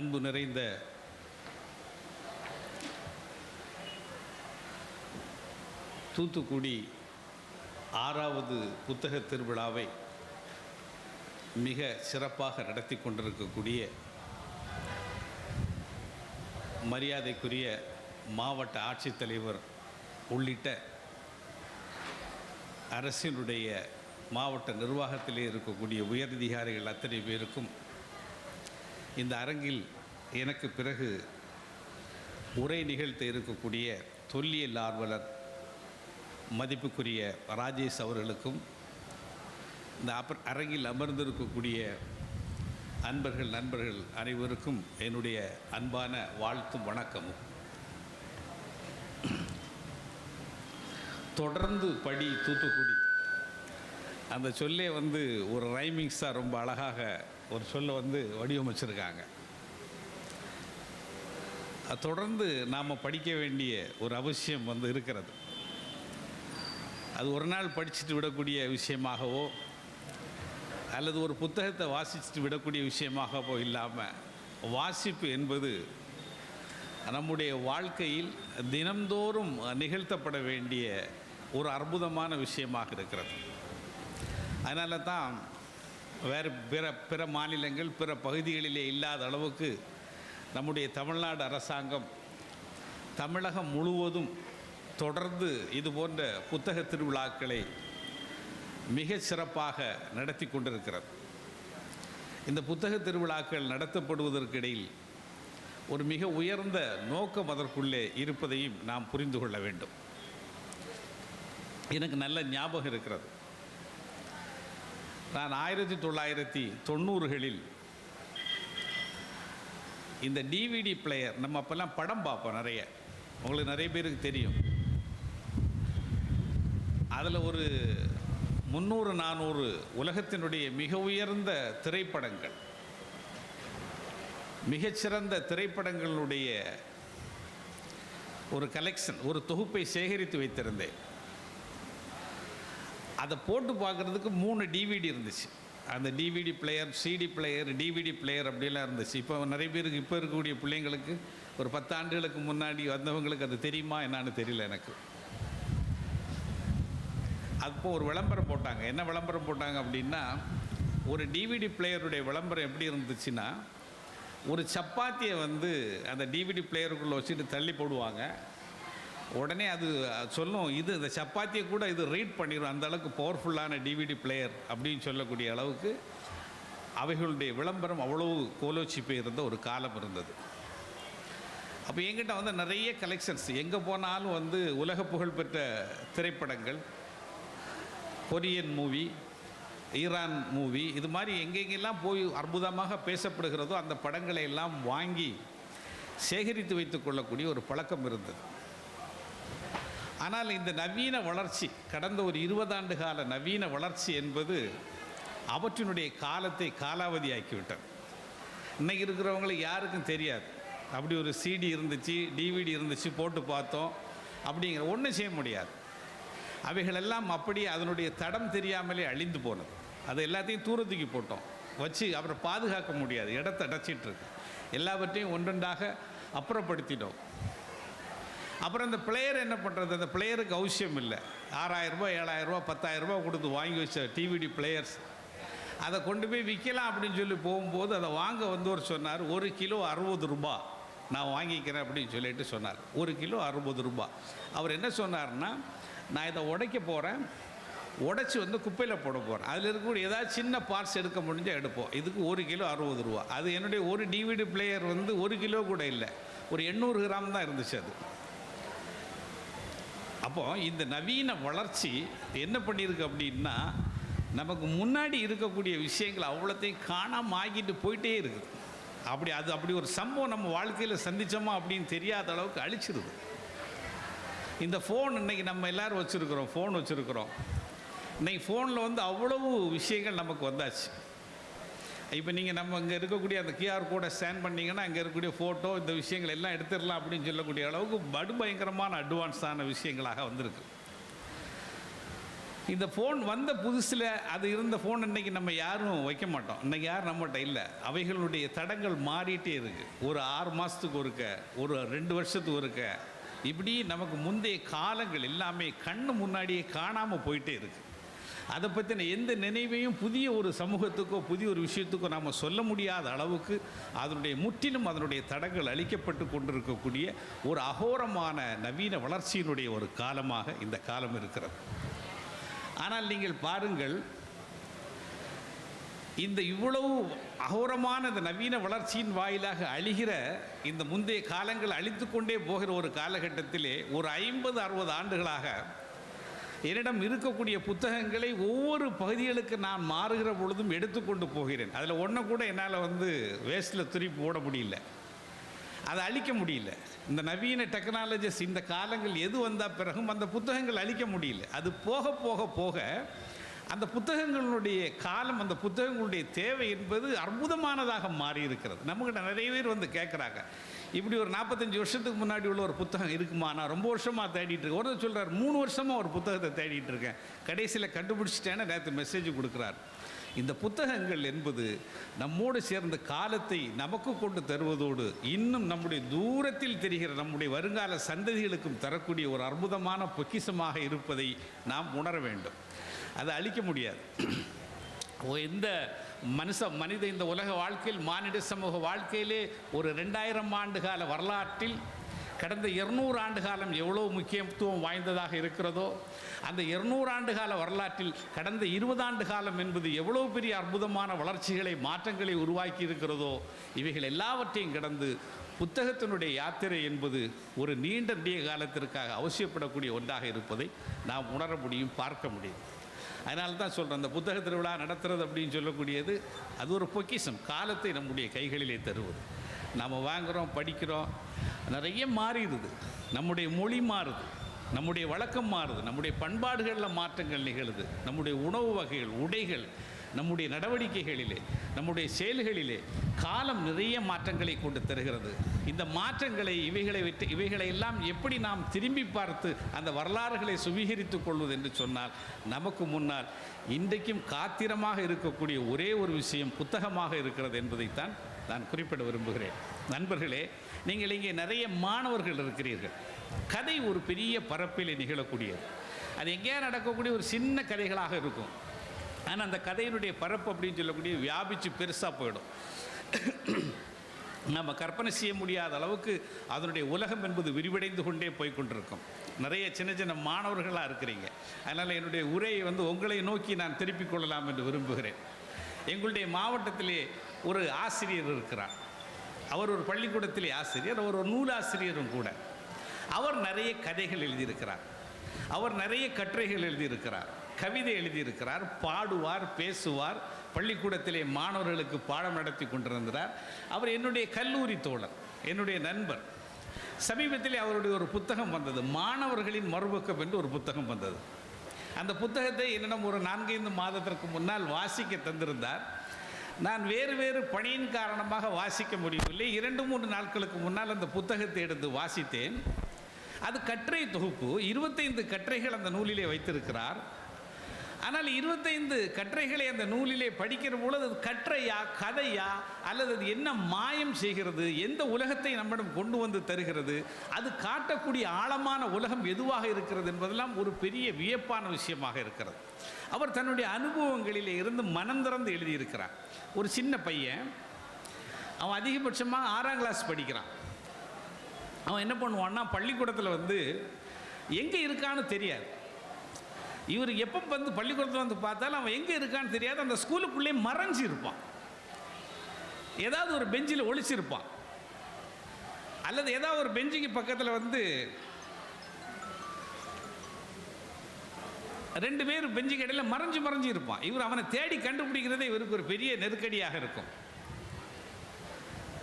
அன்பு நிறைந்த தூத்துக்குடி ஆறாவது புத்தக திருவிழாவை மிக சிறப்பாக நடத்தி கொண்டிருக்கக்கூடிய மரியாதைக்குரிய மாவட்ட ஆட்சித்தலைவர் உள்ளிட்ட அரசினுடைய மாவட்ட நிர்வாகத்திலே இருக்கக்கூடிய உயரதிகாரிகள் அத்தனை பேருக்கும் இந்த அரங்கில் எனக்கு பிறகு உரை நிகழ்த்த இருக்கக்கூடிய தொல்லியல் ஆர்வலர் மதிப்புக்குரிய ராஜேஷ் அவர்களுக்கும் இந்த அப்ப அரங்கில் அமர்ந்திருக்கக்கூடிய அன்பர்கள் நண்பர்கள் அனைவருக்கும் என்னுடைய அன்பான வாழ்த்தும் வணக்கமும். தொடர்ந்து படி தூத்துக்குடி. அந்த சொல்லே வந்து ஒரு ரைமிங்ஸாக ரொம்ப அழகாக ஒரு சொல்லை வந்து வடிவமைச்சிருக்காங்க. அது தொடர்ந்து நாம் படிக்க வேண்டிய ஒரு அவசியம் வந்து இருக்கிறது. அது ஒரு நாள் படிச்சுட்டு விடக்கூடிய விஷயமாகவோ அல்லது ஒரு புத்தகத்தை வாசிச்சுட்டு விடக்கூடிய விஷயமாகவோ இல்லாமல் வாசிப்பு என்பது நம்முடைய வாழ்க்கையில் தினந்தோறும் நிகழ்த்தப்பட வேண்டிய ஒரு அற்புதமான விஷயமாக இருக்கிறது. அதனால தான் வேறு பிற பிற மாநிலங்கள் பிற பகுதிகளிலே இல்லாத அளவுக்கு நம்முடைய தமிழ்நாடு அரசாங்கம் தமிழகம் முழுவதும் தொடர்ந்து இது போன்ற புத்தக திருவிழாக்களை மிக சிறப்பாக நடத்தி கொண்டிருக்கிறது. இந்த புத்தக திருவிழாக்கள் நடத்தப்படுவதற்கிடையில் ஒரு மிக உயர்ந்த நோக்கம் அதற்குள்ளே இருப்பதையும் நாம் புரிந்து கொள்ள வேண்டும். எனக்கு நல்ல ஞாபகம் இருக்கிறது. நான் ஆயிரத்தி தொள்ளாயிரத்தி தொண்ணூறுகளில் இந்த டிவிடி பிளேயர் நம்ம அப்போல்லாம் படம் பார்ப்போம் நிறைய. உங்களுக்கு நிறைய பேருக்கு தெரியும். அதில் ஒரு முந்நூறு நானூறு உலகத்தினுடைய மிக உயர்ந்த திரைப்படங்கள் மிகச்சிறந்த திரைப்படங்களுடைய ஒரு கலெக்ஷன் ஒரு தொகுப்பை சேகரித்து வைத்திருந்தேன். அதை போட்டு பார்க்குறதுக்கு மூணு டிவிடி இருந்துச்சு. அந்த DVD player CD player DVD player அப்படிலாம் இருந்துச்சு. இப்போ நிறைய பேருக்கு இப்போ இருக்கக்கூடிய பிள்ளைங்களுக்கு ஒரு பத்து ஆண்டுகளுக்கு முன்னாடி வந்தவங்களுக்கு அது தெரியுமா என்னான்னு தெரியல எனக்கு. அப்போ ஒரு விளம்பரம் போட்டாங்க. என்ன விளம்பரம் போட்டாங்க அப்படின்னா ஒரு டிவிடி பிளேயருடைய விளம்பரம் எப்படி இருந்துச்சுன்னா ஒரு சப்பாத்தியை வந்து அந்த டிவிடி பிளேயருக்குள்ளே வச்சுட்டு தள்ளி போடுவாங்க. உடனே அது சொல்லும் இது இந்த சப்பாத்தியை கூட இது ரீட் பண்ணிடும் அந்த அளவுக்கு பவர்ஃபுல்லான டிவிடி பிளேயர் அப்படின்னு சொல்லக்கூடிய அளவுக்கு அவைகளுடைய விளம்பரம் அவ்வளவு கோலோச்சி போயிருந்த ஒரு காலம் இருந்தது. அப்போ என்கிட்ட வந்து நிறைய கலெக்ஷன்ஸ் எங்கே போனாலும் வந்து உலக புகழ்பெற்ற திரைப்படங்கள். கொரியன் மூவி ஈரான் மூவி இது மாதிரி எங்கெங்கெல்லாம் போய் அற்புதமாக பேசப்படுகிறதோ அந்த படங்களை எல்லாம் வாங்கி சேகரித்து வைத்து கொள்ளக்கூடிய ஒரு பழக்கம் இருந்தது. ஆனால் இந்த நவீன வளர்ச்சி கடந்த ஒரு இருபதாண்டு கால நவீன வளர்ச்சி என்பது அவற்றினுடைய காலத்தை காலாவதியாக்கிவிட்டது. இன்னைக்கு இருக்கிறவங்களுக்கு யாருக்கும் தெரியாது. அப்படி ஒரு சிடி இருந்துச்சு டிவிடி இருந்துச்சு போட்டு பார்த்தோம். அப்படிங்கிற ஒன்றும் செய்ய முடியாது. அவைகளெல்லாம் அப்படி அதனுடைய தடம் தெரியாமலே அழிந்து போனது. அது எல்லாத்தையும் தூரத்துக்கு போட்டோம். வச்சு அப்புறம் பாதுகாக்க முடியாது. இடத்த அடைச்சிட்டு இருக்கு. எல்லாவற்றையும் ஒன்றொன்றாக அப்புறப்படுத்திட்டோம். அப்புறம் இந்த பிளேயர் என்ன பண்ணுறது அந்த பிளேயருக்கு அவசியம் இல்லை. ஆறாயிரரூபா ஏழாயிரரூபா பத்தாயிரரூபா கொடுத்து வாங்கி வச்ச டிவிடி பிளேயர்ஸ் அதை கொண்டு போய் விற்கலாம் அப்படின்னு சொல்லி போகும்போது அதை வாங்க வந்தவர் சொன்னார் ஒரு கிலோ அறுபது ரூபா நான் வாங்கிக்கிறேன் அப்படின்னு சொல்லிட்டு சொன்னார். ஒரு கிலோ அறுபது ரூபா. அவர் என்ன சொன்னார்னா நான் இதை உடைக்க போகிறேன் உடைச்சி வந்து குப்பையில் போட போகிறேன் அதில் இருக்கக்கூடிய ஏதாவது சின்ன பார்ட்ஸ் எடுக்க முடிஞ்சால் எடுப்போம். இதுக்கு ஒரு கிலோ அறுபது ரூபா. அது என்னுடைய ஒரு டிவிடி பிளேயர் வந்து ஒரு கிலோ கூட இல்லை. ஒரு எண்ணூறு கிராம் தான் இருந்துச்சு அது. அப்போ இந்த நவீன வளர்ச்சி என்ன பண்ணியிருக்கு அப்படின்னா நமக்கு முன்னாடி இருக்கக்கூடிய விஷயங்கள் அவ்வளோத்தையும் காணாமல் ஆகிட்டு போயிட்டே இருக்குது. அப்படி அது அப்படி ஒரு சம்பவம் நம்ம வாழ்க்கையில் சந்தித்தோமா அப்படின்னு தெரியாத அளவுக்கு அழிச்சிருது. இந்த ஃபோன் இன்றைக்கி நம்ம எல்லோரும் வச்சுருக்குறோம் ஃபோன் வச்சுருக்குறோம். இன்றைக்கி ஃபோனில் வந்து அவ்வளவு விஷயங்கள் நமக்கு வந்தாச்சு. இப்போ நீங்கள் நம்ம இங்கே இருக்கக்கூடிய அந்த கியூஆர் கோடை ஸ்கேன் பண்ணிங்கன்னா அங்கே இருக்கக்கூடிய ஃபோட்டோ இந்த விஷயங்கள் எல்லாம் எடுத்துடலாம் அப்படின்னு சொல்லக்கூடிய அளவுக்கு படு பயங்கரமான அட்வான்ஸான விஷயங்களாக வந்திருக்கு. இந்த ஃபோன் வந்த புதுசில் அது இருந்த ஃபோன் இன்றைக்கி நம்ம யாரும் வைக்க மாட்டோம். இன்னைக்கு யாரும் நம்மகிட்ட இல்லை. அவைகளுடைய தடங்கள் மாறிட்டே இருக்குது ஒரு ஆறு மாதத்துக்கு ஒருக்க ஒரு ரெண்டு வருஷத்துக்கு ஒருக்க இப்படி நமக்கு முந்தைய காலங்கள் எல்லாமே கண்ணு முன்னாடியே காணாமல் போயிட்டே இருக்குது அதை பற்றின எந்த நினைவையும் புதிய ஒரு சமூகத்துக்கோ புதிய ஒரு விஷயத்துக்கோ நாம் சொல்ல முடியாத அளவுக்கு அதனுடைய முற்றிலும் அதனுடைய தடங்கள் அளிக்கப்பட்டு கொண்டிருக்கக்கூடிய ஒரு அகோரமான நவீன வளர்ச்சியினுடைய ஒரு காலமாக இந்த காலம் இருக்கிறது. ஆனால் நீங்கள் பாருங்கள் இந்த இவ்வளவு அகோரமான இந்த நவீன வளர்ச்சியின் வாயிலாக அழிகிற இந்த முந்தைய காலங்கள் அழித்து கொண்டே போகிற ஒரு காலகட்டத்திலே ஒரு ஐம்பது அறுபது ஆண்டுகளாக என்னிடம் இருக்கக்கூடிய புத்தகங்களை ஒவ்வொரு பகுதிகளுக்கு நான் மாறுகிற பொழுதும் எடுத்துக்கொண்டு போகிறேன். அதில் ஒன்றை கூட என்னால் வந்து வேஸ்ட்டில் துருப்பி போட முடியல. அதை அழிக்க முடியல. இந்த நவீன டெக்னாலஜிஸ் இந்த காலங்கள் எது வந்த பிறகும் அந்த புத்தகங்கள் அழிக்க முடியல. அது போக போக போக அந்த புத்தகங்களுடைய காலம் அந்த புத்தகங்களுடைய தேவை என்பது அற்புதமானதாக மாறி இருக்கிறது நம்மகிட்ட நிறைய பேர் வந்து கேட்குறாங்க இப்படி ஒரு நாற்பத்தஞ்சு வருஷத்துக்கு முன்னாடி உள்ள ஒரு புத்தகம் இருக்குமா? நான் ரொம்ப வருஷமாக தேடிட்டு இருக்கேன். ஒருத்தர் சொல்கிறார் மூணு வருஷமாக ஒரு புத்தகத்தை தேடிட்டு இருக்கேன். கடைசியில் கண்டுபிடிச்சிட்டேன்னு நேற்று மெசேஜ் கொடுக்குறார். இந்த புத்தகங்கள் என்பது நம்மோடு சேர்ந்த காலத்தை நமக்கு கொண்டு தருவதோடு இன்னும் நம்முடைய தூரத்தில் தெரிகிற நம்முடைய வருங்கால சந்ததிகளுக்கும் தரக்கூடிய ஒரு அற்புதமான பொக்கிஷமாக இருப்பதை நாம் உணர வேண்டும். அதை அழிக்க முடியாது. ஓ, எந்த மனுஷ மனித இந்த உலக வாழ்க்கையில் மானிட சமூக வாழ்க்கையிலே ஒரு ரெண்டாயிரம் ஆண்டு கால வரலாற்றில் கடந்த இருநூறு ஆண்டு காலம் எவ்வளோ முக்கியத்துவம் வாய்ந்ததாக இருக்கிறதோ அந்த இருநூறு ஆண்டு கால வரலாற்றில் கடந்த இருபது ஆண்டு காலம் என்பது எவ்வளோ பெரிய அற்புதமான வளர்ச்சிகளை மாற்றங்களை உருவாக்கி இருக்கிறதோ இவைகள் எல்லாவற்றையும் கடந்து புத்தகத்தினுடைய யாத்திரை என்பது ஒரு நீண்ட நீண்ட காலத்திற்காக அவசியப்படக்கூடிய ஒன்றாக இருப்பதை நாம் உணர முடியும் பார்க்க முடியும். அதனால தான் சொல்கிறேன் அந்த புத்தக திருவிழா நடத்துறது அப்படின்னு சொல்லக்கூடியது அது ஒரு பொக்கிஷம். காலத்தை நம்முடைய கைகளிலே தருவது. நாம் வாங்குகிறோம் படிக்கிறோம் நிறைய மாறிடுது. நம்முடைய மொழி மாறுது நம்முடைய வழக்கம் மாறுது நம்முடைய பண்பாடுகளில் மாற்றங்கள் நிகழுது நம்முடைய உணவு வகைகள் உடைகள் நம்முடைய நடவடிக்கைகளிலே நம்முடைய செயல்களிலே காலம் நிறைய மாற்றங்களை கொண்டு தருகிறது. இந்த மாற்றங்களை இவைகளை விட்டு இவைகளை எல்லாம் எப்படி நாம் திரும்பி பார்த்து அந்த வரலாறுகளை சுவீகரித்து கொள்வது என்று சொன்னால் நமக்கு முன்னால் இன்றைக்கும் காத்திரமாக இருக்கக்கூடிய ஒரே ஒரு விஷயம் புத்தகமாக இருக்கிறது என்பதைத்தான் நான் குறிப்பிட விரும்புகிறேன். நண்பர்களே நீங்கள் இங்கே நிறைய மாணவர்கள் இருக்கிறீர்கள். கதை ஒரு பெரிய பரப்பிலே நிகழக்கூடியது. அது எங்கேயா நடக்கக்கூடிய ஒரு சின்ன கதைகளாக இருக்கும். ஆனால் அந்த கதையினுடைய பரப்பு அப்படின்னு சொல்லக்கூடிய வியாபித்து பெருசாக போயிடும். நம்ம கற்பனை செய்ய முடியாத அளவுக்கு அதனுடைய உலகம் என்பது விரிவடைந்து கொண்டே போய் கொண்டிருக்கும். நிறைய சின்ன சின்ன மாணவர்களாக இருக்கிறீங்க. அதனால் என்னுடைய உரையை வந்து உங்களை நோக்கி நான் திருப்பிக் கொள்ளலாம் என்று விரும்புகிறேன். எங்களுடைய மாவட்டத்திலே ஒரு ஆசிரியர் இருக்கிறார். அவர் ஒரு பள்ளிக்கூடத்திலே ஆசிரியர் அவர் ஒரு நூலாசிரியரும் கூட. அவர் நிறைய கதைகள் எழுதியிருக்கிறார். அவர் நிறைய கட்டுரைகள் எழுதியிருக்கிறார். கவிதை எழுதியிருக்கிறார் பாடுவார் பேசுவார். பள்ளிக்கூடத்திலே மாணவர்களுக்கு பாடம் நடத்தி கொண்டிருந்தார். அவர் என்னுடைய கல்லூரி தோழர் என்னுடைய நண்பர். சமீபத்திலே அவருடைய ஒரு புத்தகம் வந்தது மாணவர்களின் மறுபக்கம் என்று ஒரு புத்தகம் வந்தது. அந்த புத்தகத்தை என்னிடம் ஒரு நான்கைந்து மாதத்திற்கு முன்னால் வாசிக்க தந்திருந்தார். நான் வேறு வேறு பணியின் காரணமாக வாசிக்க முடியவில்லை. இரண்டு மூன்று நாட்களுக்கு முன்னால் அந்த புத்தகத்தை எடுத்து வாசித்தேன். அது கட்டுரை தொகுப்பு இருபத்தைந்து கட்டுரைகள் அந்த நூலிலே வைத்திருக்கிறார். ஆனால் இருபத்தைந்து கட்டுரைகளை அந்த நூலிலே படிக்கிற பொழுது அது கற்றையா கதையா அல்லது அது என்ன மாயம் செய்கிறது எந்த உலகத்தை நம்மிடம் கொண்டு வந்து தருகிறது அது காட்டக்கூடிய ஆழமான உலகம் எதுவாக இருக்கிறது என்பதெல்லாம் ஒரு பெரிய வியப்பான விஷயமாக இருக்கிறது. அவர் தன்னுடைய அனுபவங்களிலே இருந்து மனம் திறந்து எழுதியிருக்கிறார். ஒரு சின்ன பையன் அவன் அதிகபட்சமாக ஆறாம் கிளாஸ் படிக்கிறான். அவன் என்ன பண்ணுவான்னா பள்ளிக்கூடத்தில் வந்து எங்கே இருக்கான்னு தெரியாது. இவர் எப்போ வந்து பள்ளிக்கூடத்தில் வந்து பார்த்தாலும் அவன் எங்கே இருக்கான்னு தெரியாது. அந்த ஸ்கூலுக்குள்ளே மறைஞ்சு இருப்பான். ஏதாவது ஒரு பெஞ்சில் ஒளிச்சிருப்பான். அல்லது ஏதாவது ஒரு பெஞ்சுக்கு பக்கத்தில் வந்து ரெண்டு பேர் பெஞ்சுக்கு இடையில மறைஞ்சு மறைஞ்சு இருப்பான். இவர் அவனை தேடி கண்டுபிடிக்கிறதே இவருக்கு ஒரு பெரிய நெருக்கடியாக இருக்கும்.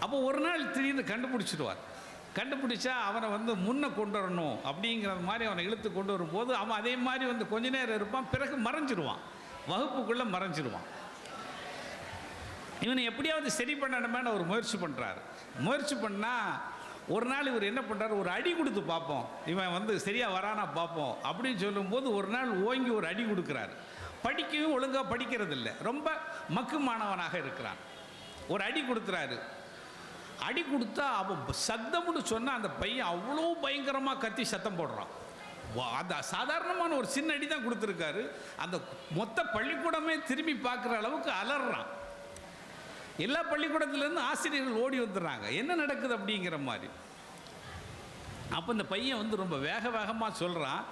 அப்போ ஒரு நாள் திடீர்னு கண்டுபிடிச்சிடுவார். கண்டுபிடிச்சா அவனை வந்து முன்னே கொண்டு வரணும் அப்படிங்கிற மாதிரி அவனை இழுத்து கொண்டு வரும்போது அவன் அதே மாதிரி வந்து கொஞ்ச நேரம் இருப்பான் பிறகு மறைஞ்சிருவான். வகுப்புக்குள்ளே மறைஞ்சிருவான். இவனை எப்படியாவது சரி பண்ணணுமேனு ஒரு முயற்சி பண்ணுறாரு முயற்சி பண்ணால் ஒரு நாள் இவர் என்ன பண்ணுறாரு ஒரு அடி கொடுத்து பார்ப்போம். இவன் வந்து சரியாக வரானா பார்ப்போம் அப்படின்னு சொல்லும்போது ஒரு நாள் ஓங்கி ஒரு அடி கொடுக்குறாரு. படிக்கவும் ஒழுங்காக படிக்கிறதில்ல. ரொம்ப மக்கு மாணவனாக இருக்கிறான். ஒரு அடி கொடுத்துறாரு அடி கொடுத்தா அவன் சத்தம்னு சொன்னால் அந்த பையன் அவ்வளோ பயங்கரமாக கத்தி சத்தம் போடுறான். வா- அந்த சாதாரணமான ஒரு சின்ன அடி தான் கொடுத்துருக்காரு. அந்த மொத்த பள்ளிக்கூடமே திரும்பி பார்க்குற அளவுக்கு அலறான். எல்லா பள்ளிக்கூடத்துலேருந்து ஆசிரியர்கள் ஓடி வந்துடுறாங்க. என்ன நடக்குது அப்படிங்கிற மாதிரி. அப்போ இந்த பையன் வந்து ரொம்ப வேக வேகமாக சொல்கிறான்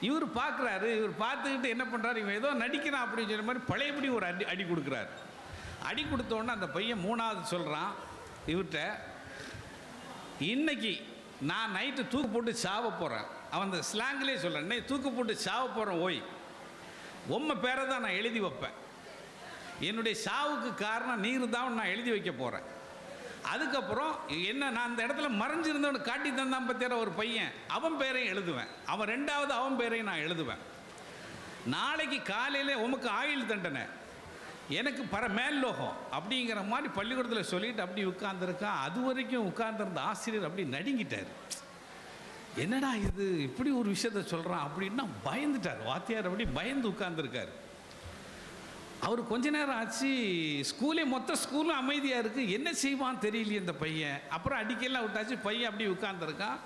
இவர் பார்க்குறாரு இவர் பார்த்துக்கிட்டு என்ன பண்ணுறாரு இவன் ஏதோ நடிக்கிறான் அப்படின்னு சொன்ன மாதிரி பழையபடி ஒரு அடி அடி கொடுக்குறாரு. அடி கொடுத்த உடனே அந்த பையன் மூணாவது சொல்கிறான் இவர்கிட்ட இன்னைக்கு நான் நைட்டு தூக்கு போட்டு சாவ போகிறேன் அவன் அந்த ஸ்லாங்கிலே சொல்கிறேன் இன்னைக்கு தூக்கு போட்டு சாவ போகிறேன் ஓய். உம்மை பேரை தான் நான் எழுதி வைப்பேன். என்னுடைய சாவுக்கு காரணம் நீர் தான் நான் எழுதி வைக்க போகிறேன் அதுக்கப்புறம் என்ன நான் அந்த இடத்துல மறைஞ்சிருந்தவனு காட்டி தந்தான் பத்திர ஒரு பையன். அவன் பேரையும் எழுதுவேன். அவன் ரெண்டாவது அவன் பேரையும் நான் எழுதுவேன். நாளைக்கு காலையில் உமக்கு ஆயுள் தண்டனை. எனக்கு பர மேல்லோகம் அப்படிங்கிற மாதிரி பள்ளிக்கூடத்தில் சொல்லிட்டு அப்படி உட்கார்ந்துருக்கான் அது வரைக்கும் உட்காந்துருந்த ஆசிரியர் அப்படி நடுங்கிட்டார். என்னடா இது இப்படி ஒரு விஷயத்த சொல்கிறான் அப்படின்னா பயந்துட்டார். வாத்தியார் அப்படி பயந்து உட்கார்ந்துருக்காரு. அவர் கொஞ்ச நேரம் ஆச்சு ஸ்கூலே மொத்த ஸ்கூலும் அமைதியாக இருக்குது என்ன செய்வான் தெரியலையே இந்த பையன். அப்புறம் அடிக்கலாம் விட்டாச்சு பையன் அப்படி உட்கார்ந்துருக்கான்.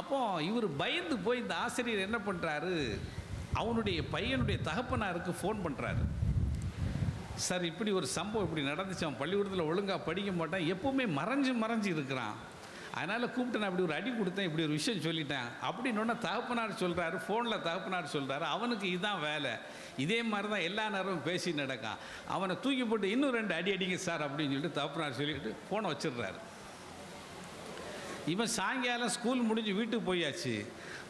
அப்போ இவர் பயந்து போய் இந்த ஆசிரியர் என்ன பண்ணுறாரு அவனுடைய பையனுடைய தகப்பனாருக்கு ஃபோன் பண்ணுறாரு சார் இப்படி ஒரு சம்பவம் இப்படி நடந்துச்சு. அவன் பள்ளிக்கூடத்தில் ஒழுங்காக படிக்க மாட்டான். எப்போவுமே மறைஞ்சு மறைஞ்சு இருக்கிறான். அதனால் கூப்பிட்டு நான் இப்படி ஒரு அடி கொடுத்தேன் இப்படி ஒரு விஷயம் சொல்லிட்டேன். அப்படின்னு தகப்பனார் சொல்கிறாரு ஃபோனில் தகப்பனார் சொல்கிறாரு அவனுக்கு இதுதான் வேலை. இதே மாதிரி தான் எல்லா நேரமும் பேசி நடக்கான். அவனை தூக்கி போட்டு இன்னும் ரெண்டு அடி அடிங்க சார் அப்படின்னு சொல்லிட்டு தகப்பனார் சொல்லிட்டு ஃபோனை வச்சிடுறாரு. இவன் சாயங்காலம் ஸ்கூல் முடிஞ்சு வீட்டுக்கு போயாச்சு.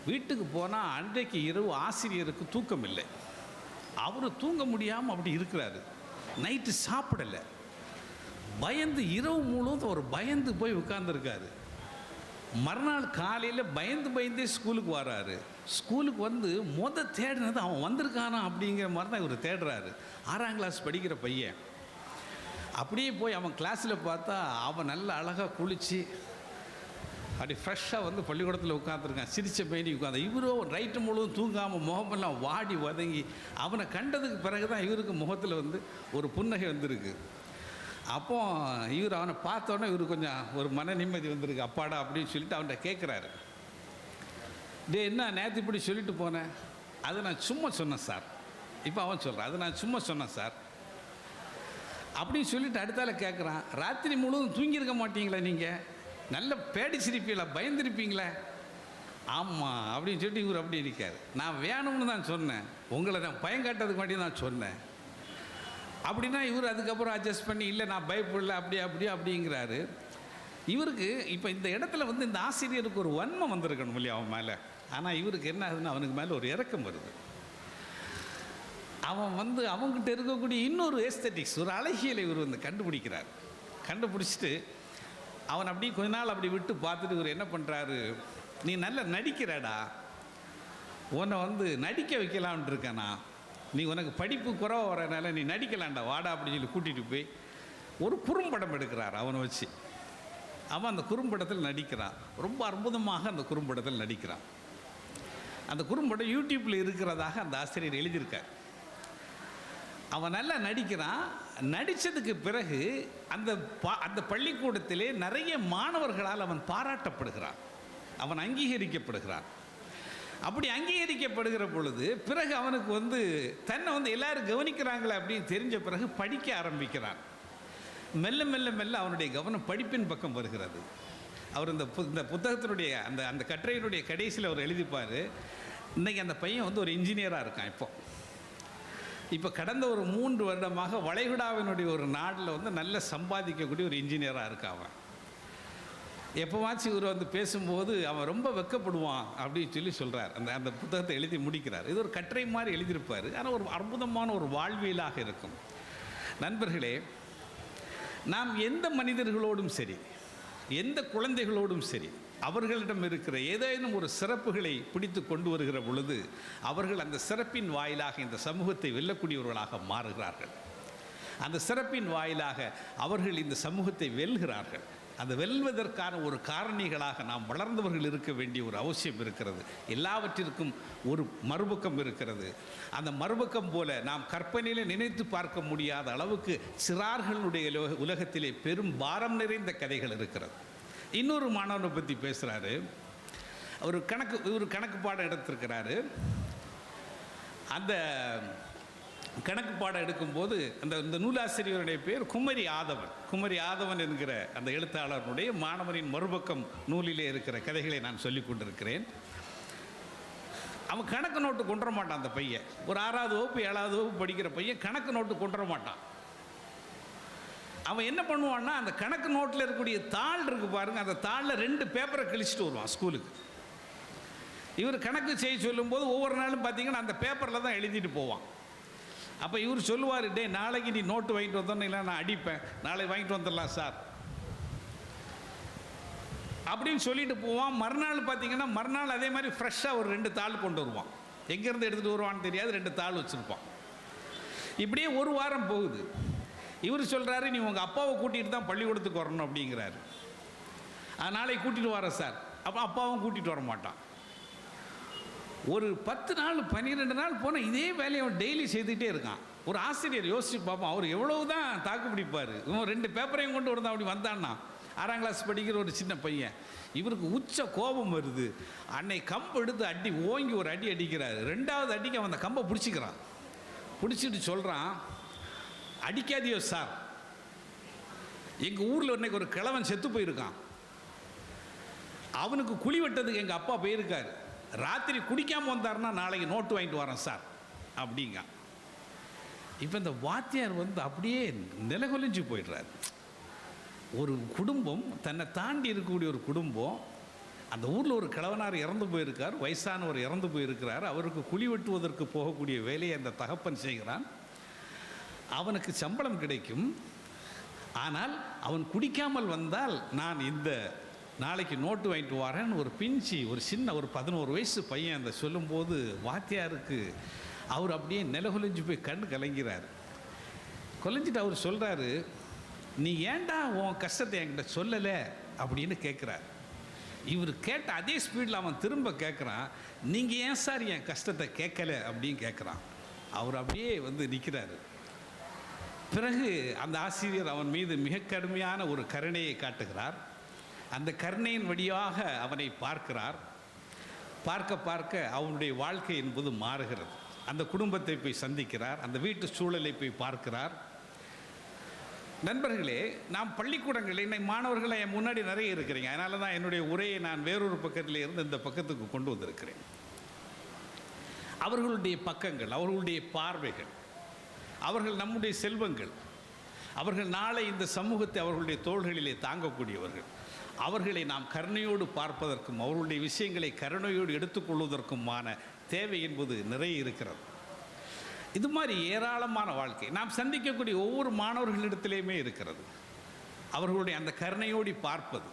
வீட்டுக்கு போனால் அன்றைக்கு இரவு ஆசிரியருக்கு தூக்கம் இல்லை அவர் தூங்க முடியாமல் அப்படி இருக்கிறாரு. நைட்டு சாப்பிடலை. பயந்து இரவு முழுவதும் அவர் பயந்து போய் உட்கார்ந்துருக்காரு. மறுநாள் காலையில் பயந்து பயந்தே ஸ்கூலுக்கு வராரு. ஸ்கூலுக்கு வந்து முத தேடினது அவன் வந்திருக்கானா அப்படிங்கிற மாதிரி தான் இவர் தேடுறாரு. ஆறாம் கிளாஸ் படிக்கிற பையன். அப்படியே போய் அவன் கிளாஸில் பார்த்தா அவன் நல்ல அழகாக குளித்து அப்படி ஃப்ரெஷ்ஷாக வந்து பள்ளிக்கூடத்தில் உட்காந்துருக்கான் சிரிச்ச பேணி உட்காந்து இவரோ ரைட்டு முழுவதும் தூங்காமல் முகமெல்லாம் வாடி வதங்கி அவனை கண்டதுக்கு பிறகு தான் இவருக்கு முகத்தில் வந்து ஒரு புன்னகை வந்திருக்கு. அப்போ இவர் அவனை பார்த்தோன்னே இவருக்கு கொஞ்சம் ஒரு மன நிம்மதி வந்திருக்கு. அப்பாடா அப்படின்னு சொல்லிட்டு அவன்கிட்ட கேட்குறாரு டே என்ன நேற்று இப்படி சொல்லிட்டு போனேன் அதை நான் சும்மா சொன்னேன் சார். இப்போ அவன் சொல்கிறான் அதை நான் சும்மா சொன்னேன் சார். அப்படின்னு சொல்லிட்டு அடுத்தால கேட்குறான் ராத்திரி முழுவதும் தூங்கியிருக்க மாட்டீங்களா நீங்கள் நல்ல பேடி சிரிப்பீங்களா பயந்துருப்பீங்களே? ஆமாம் அப்படின்னு சொல்லிட்டு இவர் அப்படி இருக்கார். நான் வேணும்னு தான் சொன்னேன். உங்களை நான் பயம் காட்டுறதுக்கு வேண்டி தான் சொன்னேன். அப்படின்னா இவர் அதுக்கப்புறம் அட்ஜஸ்ட் பண்ணி இல்லை நான் பயப்படல அப்படி அப்படி அப்படிங்கிறாரு. இவருக்கு இப்போ இந்த இடத்துல வந்து இந்த ஆசிரியருக்கு ஒரு வன்மம் வந்திருக்கணும் இல்லையா அவன் மேலே? ஆனால் இவருக்கு என்ன ஆகுதுன்னு அவனுக்கு மேலே ஒரு இறக்கம் வருது. அவன் வந்து அவங்ககிட்ட இருக்கக்கூடிய இன்னொரு ஏஸ்தட்டிக்ஸ் ஒரு அழகியலை இவர் வந்து கண்டுபிடிக்கிறார். கண்டுபிடிச்சிட்டு அவன் அப்படி கொஞ்ச நாள் அப்படி விட்டு பார்த்துட்டு இவர் என்ன பண்ணுறாரு நீ நல்லா நடிக்கிறடா. உன்னை வந்து நடிக்க வைக்கலாம்னு இருக்கேனா. நீ உனக்கு படிப்பு குறவ வரனால நீ நடிக்கலாம்டா வாடா அப்படின்னு சொல்லி கூட்டிகிட்டு போய் ஒரு குறும்படம் எடுக்கிறார் அவனை வச்சு. அவன் அந்த குறும்படத்தில் நடிக்கிறான். ரொம்ப அற்புதமாக அந்த குறும்படத்தில் நடிக்கிறான். அந்த குறும்படம் யூடியூப்பில் இருக்கிறதாக அந்த ஆசிரியர் எழுதியிருக்கார். அவன் நல்லா நடிக்கிறான். நடித்ததுக்கு பிறகு அந்த பா அந்த பள்ளிக்கூடத்திலே நிறைய மாணவர்களால் அவன் பாராட்டப்படுகிறான். அவன் அங்கீகரிக்கப்படுகிறான். அப்படி அங்கீகரிக்கப்படுகிற பொழுது பிறகு அவனுக்கு வந்து தன்னை வந்து எல்லாரும் கவனிக்கிறாங்களே அப்படின்னு தெரிஞ்ச பிறகு படிக்க ஆரம்பிக்கிறான். மெல்ல மெல்ல மெல்ல அவனுடைய கவனம் படிப்பின் பக்கம் வருகிறது. அவர் இந்த பு இந்த புத்தகத்தினுடைய அந்த அந்த கட்டுரையினுடைய கடைசியில் அவர் எழுதிப்பார். இன்றைக்கி அந்த பையன் வந்து ஒரு இன்ஜினியராக இருக்கான் இப்போ. இப்போ கடந்த ஒரு மூன்று வருடமாக வளைகுடாவினுடைய ஒரு நாட்டில் வந்து நல்ல சம்பாதிக்கக்கூடிய ஒரு இன்ஜினியராக இருக்கான் அவன். எப்போவாச்சும் இவர் வந்து பேசும்போது அவன் ரொம்ப வெக்கப்படுவான் அப்படின்னு சொல்லி சொல்கிறார் அந்த அந்த புத்தகத்தை எழுதி முடிக்கிறார். இது ஒரு கட்டுரை மாதிரி எழுதியிருப்பார். ஆனால் ஒரு அற்புதமான ஒரு வாழ்வியலாக இருக்கும். நண்பர்களே நாம் எந்த மனிதர்களோடும் சரி எந்த குழந்தைகளோடும் சரி அவர்களிடம் இருக்கிற ஏதேனும் ஒரு சிறப்புகளை பிடித்து கொண்டு வருகிற பொழுது அவர்கள் அந்த சிறப்பின் வாயிலாக இந்த சமூகத்தை வெல்லக்கூடியவர்களாக மாறுகிறார்கள். அந்த சிறப்பின் வாயிலாக அவர்கள் இந்த சமூகத்தை வெல்கிறார்கள். அந்த வெல்வதற்கான ஒரு காரணிகளாக நாம் வளர்ந்தவர்கள் இருக்க வேண்டிய ஒரு அவசியம் இருக்கிறது. எல்லாவற்றிற்கும் ஒரு மறுபக்கம் இருக்கிறது. அந்த மறுபக்கம் போல நாம் கற்பனையில் நினைத்து பார்க்க முடியாத அளவுக்கு சிறார்களுடைய உலகத்திலே பெரும் பாரம் நிறைந்த கதைகள் இருக்கிறது. இன்னொரு மாணவனை பற்றி பேசுகிறாரு அவர் கணக்கு இவர் கணக்கு பாடம் எடுத்திருக்கிறாரு. அந்த கணக்கு பாடம் எடுக்கும்போது அந்த இந்த நூலாசிரியருடைய பேர் குமரி ஆதவன். குமரி ஆதவன் என்கிற அந்த எழுத்தாளருடைய மாணவனின் மறுபக்கம் நூலிலே இருக்கிற கதைகளை நான் சொல்லிக் கொண்டிருக்கிறேன். அவன் கணக்கு நோட்டு கொண்டு வர மாட்டான் அந்த பையன். ஒரு ஆறாவது வகுப்பு ஏழாவது வகுப்பு படிக்கிற பையன் கணக்கு நோட்டு கொண்டு வர மாட்டான். அவன் என்ன பண்ணுவான்னா அந்த கணக்கு நோட்டில் இருக்கக்கூடிய தாள் இருக்குது பாருங்கள் அந்த தாளில் ரெண்டு பேப்பரை கிழிச்சிட்டு வருவான் ஸ்கூலுக்கு இவர் கணக்கு செய்ய சொல்லும்போது ஒவ்வொரு நாளும் பார்த்தீங்கன்னா அந்த பேப்பரில் தான் எழுதிட்டு போவான். அப்போ இவர் சொல்லுவார் டே நாளைக்கு நீ நோட்டு வாங்கிட்டு வந்தோன்னு இல்லை நான் அடிப்பேன். நாளைக்கு வாங்கிட்டு வந்துடலாம் சார். அப்படின்னு சொல்லிட்டு போவான். மறுநாள் பார்த்தீங்கன்னா மறுநாள் அதே மாதிரி ஃப்ரெஷ்ஷாக ஒரு ரெண்டு தாள் கொண்டு வருவான். எங்கேருந்து எடுத்துகிட்டு வருவான்னு தெரியாது ரெண்டு தாள் வச்சுருப்பான். இப்படியே ஒரு வாரம் போகுது. இவர் சொல்கிறாரு நீ உங்கள் அப்பாவை கூட்டிகிட்டு தான் பள்ளிக்கூடத்துக்கு வரணும் அப்படிங்கிறாரு. நாளைக்கு கூட்டிகிட்டு வரேன் சார். அப்போ அப்பாவும் கூட்டிகிட்டு வர மாட்டான். ஒரு பத்து நாள் பன்னிரெண்டு நாள் போனால் இதே வேலையை அவன் டெய்லி செய்துக்கிட்டே இருக்கான். ஒரு ஆசிரியர் யோசிச்சு பார்ப்போம் அவர் எவ்வளவு தான் தாக்கு பிடிப்பார். இவன் ரெண்டு பேப்பரையும் கொண்டு வந்தான் அப்படி வந்தான்னா ஆறாம் கிளாஸ் படிக்கிற ஒரு சின்ன பையன் இவருக்கு உச்ச கோபம் வருது. அன்னை கம்பு எடுத்து அடி ஓங்கி ஒரு அடி அடிக்கிறாரு. ரெண்டாவது அடிக்கு அவன் அந்த கம்பை பிடிச்சிக்கிறான். பிடிச்சிட்டு சொல்கிறான் அடிக்காதியோ சார். எங்கள் ஊரில் இன்னைக்கு ஒரு கிழவன் செத்து போயிருக்கான். அவனுக்கு குழி வெட்டதுக்கு எங்கள் அப்பா போயிருக்காரு. ராத்திரி குடிக்காமல் வந்தாருன்னா நாளைக்கு நோட்டு வாங்கிட்டு வரேன் சார் அப்படிங்க. இப்போ இந்த வாத்தியார் வந்து அப்படியே நிலகொலிஞ்சு போயிடுறாரு. ஒரு குடும்பம் தன்னை தாண்டி இருக்கக்கூடிய ஒரு குடும்பம் அந்த ஊரில் ஒரு கிழவனார் இறந்து போயிருக்கார் வயசானவர் இறந்து போயிருக்கிறார் அவருக்கு குழி வெட்டுவதற்கு போகக்கூடிய வேலையை அந்த தகப்பன் செய்கிறான். அவனுக்கு சம்பளம் கிடைக்கும். ஆனால் அவன் குடிக்காமல் வந்தால் நான் இந்த நாளைக்கு நோட்டு வாங்கிட்டு வரேன்னு ஒரு பிஞ்சி ஒரு சின்ன ஒரு பதினோரு வயசு பையன் அந்த சொல்லும்போது வாத்தியாருக்கு அவர் அப்படியே நிலகுலைஞ்சு போய் கண் கலங்கிறார். கொலைஞ்சிட்டு அவர் சொல்கிறாரு நீ ஏன்டா உன் கஷ்டத்தை என்கிட்ட சொல்லலை? அப்படின்னு கேட்குறார் இவர் கேட்ட அதே ஸ்பீடில் அவன் திரும்ப கேட்குறான் நீங்கள் ஏன் சார் என் கஷ்டத்தை கேட்கல அப்படின்னு கேட்குறான் அவர் அப்படியே வந்து நிற்கிறாரு பிறகு அந்த ஆசிரியர் அவன் மீது மிக கடுமையான ஒரு கருணையை காட்டுகிறார். அந்த கருணையின் வழியாக அவனை பார்க்கிறார். பார்க்க பார்க்க அவனுடைய வாழ்க்கை என்பது மாறுகிறது. அந்த குடும்பத்தை போய் சந்திக்கிறார். அந்த வீட்டு சூழலை போய் பார்க்கிறார். நண்பர்களே நாம் பள்ளிக்கூடங்களில் இன்னைக்கு மாணவர்கள் என் முன்னாடி நிறைய இருக்கிறீங்க. அதனால தான் என்னுடைய உரையை நான் வேறொரு பக்கத்தில் இருந்து இந்த பக்கத்துக்கு கொண்டு வந்திருக்கிறேன். அவர்களுடைய பக்கங்கள் அவர்களுடைய பார்வைகள் அவர்கள் நம்முடைய செல்வங்கள். அவர்கள் நாளை இந்த சமூகத்தை அவர்களுடைய தோள்களிலே தாங்கக்கூடியவர்கள். அவர்களை நாம் கருணையோடு பார்ப்பதற்கும் அவர்களுடைய விஷயங்களை கருணையோடு எடுத்துக்கொள்வதற்குமான தேவை என்பது நிறைய இருக்கிறது. இது மாதிரி ஏராளமான வாழ்க்கை. நாம் சந்திக்கக்கூடிய ஒவ்வொரு மாணவர்களிடத்திலேயுமே இருக்கிறது. அவர்களுடைய அந்த கருணையோடி பார்ப்பது.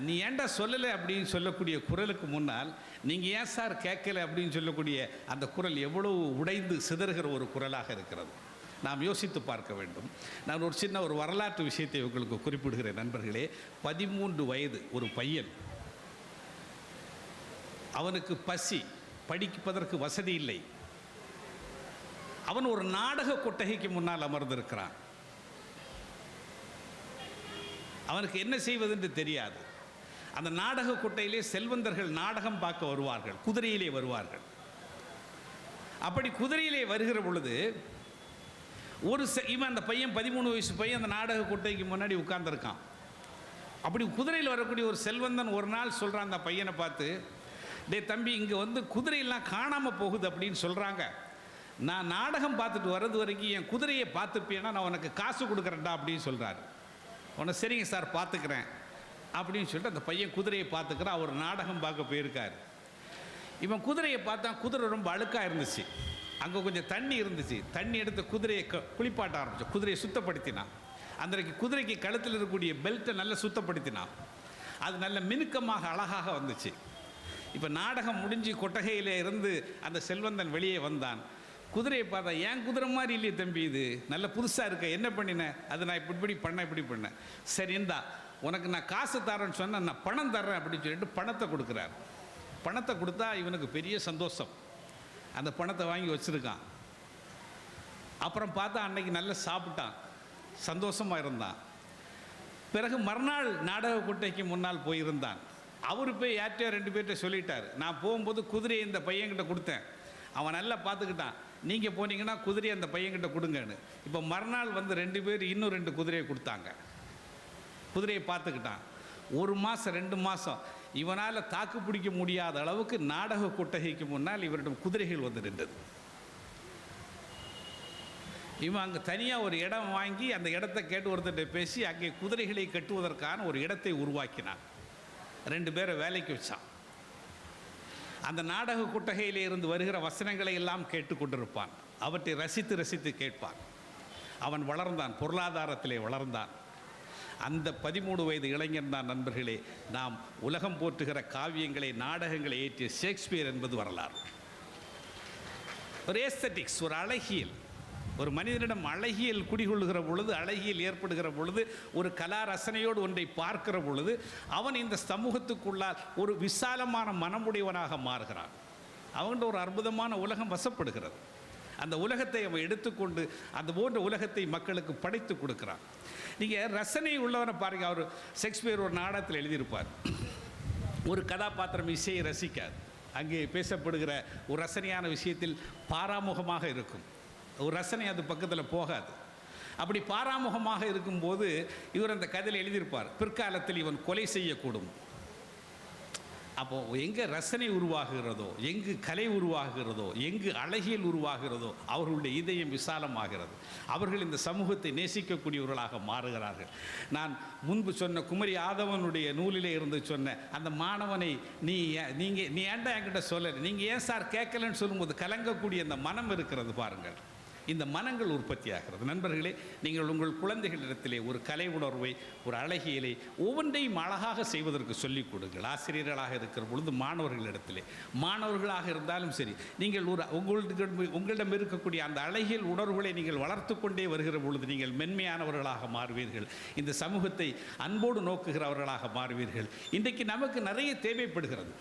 நீ ஏன்டா சொல்லலை அப்படின்னு சொல்லக்கூடிய குரலுக்கு முன்னால் நீங்கள் ஏன் சார் கேட்கலை அப்படின்னு சொல்லக்கூடிய அந்த குரல் எவ்வளவு உடைந்து சிதறுகிற ஒரு குரலாக இருக்கிறது? நாம் யோசித்து பார்க்க வேண்டும். நான் ஒரு சின்ன ஒரு வரலாற்று விஷயத்தை உங்களுக்கு குறிப்பிடுகிறேன் நண்பர்களே. பதிமூன்று வயது ஒரு பையன். அவனுக்கு பசி படிப்பதற்கு வசதி இல்லை. அவன் ஒரு நாடக கொட்டகைக்கு முன்னால் அமர்ந்திருக்கிறான். அவனுக்கு என்ன செய்வதென்று தெரியாது. அந்த நாடக கொட்டையிலே செல்வந்தர்கள் நாடகம் பார்க்க வருவார்கள் குதிரையிலே வருவார்கள். அப்படி குதிரையிலே வருகிற பொழுது ஒரு செ- இவன் அந்த பையன் பதிமூணு வயசு பையன் அந்த நாடக கொட்டைக்கு முன்னாடி உட்கார்ந்துருக்கான். அப்படி குதிரையில் வரக்கூடிய ஒரு செல்வந்தன் ஒரு நாள் சொல்கிறான் அந்த பையனை பார்த்து டே தம்பி இங்கே வந்து குதிரையெல்லாம் காணாமல் போகுது அப்படின்னு சொல்கிறாங்க நான் நாடகம் பார்த்துட்டு வர்றது வரைக்கும் என் குதிரையை பார்த்துப்பேன்னா நான் உனக்கு காசு கொடுக்குறேன்டா அப்படின்னு சொல்கிறாரு உன்னை சரிங்க சார் பார்த்துக்கிறேன். அப்படின்னு சொல்லிட்டு அந்த பையன் குதிரையை பார்த்துக்கிறான். அவர் நாடகம் பார்க்க போயிருக்கார். இவன் குதிரையை பார்த்தா குதிரை ரொம்ப அழுக்காக இருந்துச்சு. அங்கே கொஞ்சம் தண்ணி இருந்துச்சு. தண்ணி எடுத்து குதிரையை க குளிப்பாட்ட ஆரம்பிச்சு குதிரையை சுத்தப்படுத்தினான். அன்றைக்கு குதிரைக்கு கழுத்தில் இருக்கக்கூடிய பெல்ட்டை நல்லா சுத்தப்படுத்தினான். அது நல்ல மினுக்கமாக அழகாக வந்துச்சு. இப்போ நாடகம் முடிஞ்சு கொட்டகையிலே இருந்து அந்த செல்வந்தன் வெளியே வந்தான். குதிரையை பார்த்தா ஏன் குதிரை மாதிரி இல்லையே தம்பி இது? நல்ல புதுசாக இருக்க என்ன பண்ணினேன் அது நான் இப்படி இப்படி பண்ணேன் இப்படி பண்ணேன் சரி இந்தா உனக்கு நான் காசு தரேன்னு சொன்னால் நான் பணம் தர்றேன் அப்படின்னு சொல்லிட்டு பணத்தை கொடுக்குறாரு. பணத்தை கொடுத்தா இவனுக்கு பெரிய சந்தோஷம். அந்த பணத்தை வாங்கி வச்சுருக்கான். அப்புறம் பார்த்தா அன்னைக்கு நல்லா சாப்பிட்டான். சந்தோஷமாக இருந்தான். பிறகு மறுநாள் நாடக குட்டைக்கு முன்னால் போயிருந்தான். அவர் போய் யார்கிட்டயோ ரெண்டு பேர்கிட்ட சொல்லிட்டார். நான் போகும்போது குதிரையை இந்த பையன்கிட்ட கொடுத்தேன். அவன் நல்லா பார்த்துக்கிட்டான். நீங்கள் போனீங்கன்னா குதிரையை அந்த பையன்கிட்ட கொடுங்கன்னு. இப்போ மறுநாள் வந்து ரெண்டு பேர் இன்னும் ரெண்டு குதிரையை கொடுத்தாங்க. குதிரையை பார்த்துக்கிட்டான். ஒரு மாதம் ரெண்டு மாதம் இவனால் தாக்கு பிடிக்க முடியாத அளவுக்கு நாடக கொட்டகைக்கு முன்னால் இவரிடம் குதிரைகள் வந்து நின்றது. இவன் அங்கே தனியாக ஒரு இடம் வாங்கி அந்த இடத்தை கேட்டு ஒருத்தர்கிட்ட பேசி அங்கே குதிரைகளை கட்டுவதற்கான ஒரு இடத்தை உருவாக்கினான். ரெண்டு பேரை வேலைக்கு வச்சான். அந்த நாடக குட்டகையில் இருந்து வருகிற வசனங்களை எல்லாம் கேட்டுக்கொண்டிருப்பான் அவற்றை ரசித்து ரசித்து கேட்பான். அவன் வளர்ந்தான் பொருளாதாரத்திலே வளர்ந்தான். அந்த பதிமூணு வயது இளைஞன் தான் நண்பர்களே நாம் உலகம் போற்றுகிற காவியங்களை நாடகங்களை ஏற்றிய ஷேக்ஸ்பியர் என்பது வரலாறு. ஒரு ஏஸ்தட்டிக்ஸ் ஒரு அழகியல். ஒரு மனிதனிடம் அழகியல் குடிகொள்ளுகிற பொழுது அழகியல் ஏற்படுகிற பொழுது ஒரு கலா ரசனையோடு ஒன்றை பார்க்கிற பொழுது அவன் இந்த சமூகத்துக்குள்ளால் ஒரு விசாலமான மனமுடையவனாக மாறுகிறான். அவன்கிட்ட ஒரு அற்புதமான உலகம் வசப்படுகிறது. அந்த உலகத்தை அவன் எடுத்துக்கொண்டு அந்த போன்ற உலகத்தை மக்களுக்கு படைத்து கொடுக்குறான். நீங்கள் ரசனை உள்ளவனை பாருங்க அவர் ஷேக்ஸ்பியர் ஒரு நாடகத்தில் எழுதியிருப்பார். ஒரு கதாபாத்திரம் இசையை ரசிக்காது. அங்கே பேசப்படுகிற ஒரு ரசனையான விஷயத்தில் பாராமுகமாக இருக்கும். ஒரு ரசனை அது பக்கத்தில் போகாது. அப்படி பாராமுகமாக இருக்கும்போது இவர் அந்த கதையில் எழுதியிருப்பார் பிற்காலத்தில் இவன் கொலை செய்யக்கூடும். அப்போது எங்கே ரசனை உருவாகிறதோ எங்கு கலை உருவாகிறதோ எங்கு அழகியல் உருவாகிறதோ அவர்களுடைய இதயம் விசாலமாகிறது. அவர்கள் இந்த சமூகத்தை நேசிக்கக்கூடியவர்களாக மாறுகிறார்கள். நான் முன்பு சொன்ன குமரி ஆதவனுடைய நூலிலே இருந்து சொன்ன அந்த மாணவனை நீ ஏன்- நீ ஏன்டா என்கிட்ட சொல்லலை? நீங்கள் ஏன் சார் கேட்கலன்னு சொல்லும்போது கலங்கக்கூடிய அந்த மனம் இருக்கிறது பாருங்கள். இந்த மனங்கள் உற்பத்தியாகிறது. நண்பர்களே நீங்கள் உங்கள் குழந்தைகளிடத்திலே ஒரு கலை உணர்வை ஒரு அழகியலை ஒவ்வொன்றையும் அழகாக செய்வதற்கு சொல்லிக் கொடுங்கள். ஆசிரியர்களாக இருக்கிற பொழுது மாணவர்களிடத்திலே மாணவர்களாக இருந்தாலும் சரி நீங்கள் ஒரு உங்களிடம் உங்களிடம் இருக்கக்கூடிய அந்த அழகியல் உணர்வுகளை நீங்கள் வளர்த்து கொண்டே வருகிற பொழுது நீங்கள் மென்மையானவர்களாக மாறுவீர்கள். இந்த சமூகத்தை அன்போடு நோக்குகிறவர்களாக மாறுவீர்கள். இன்றைக்கு நமக்கு நிறைய தேவைப்படுகிறது.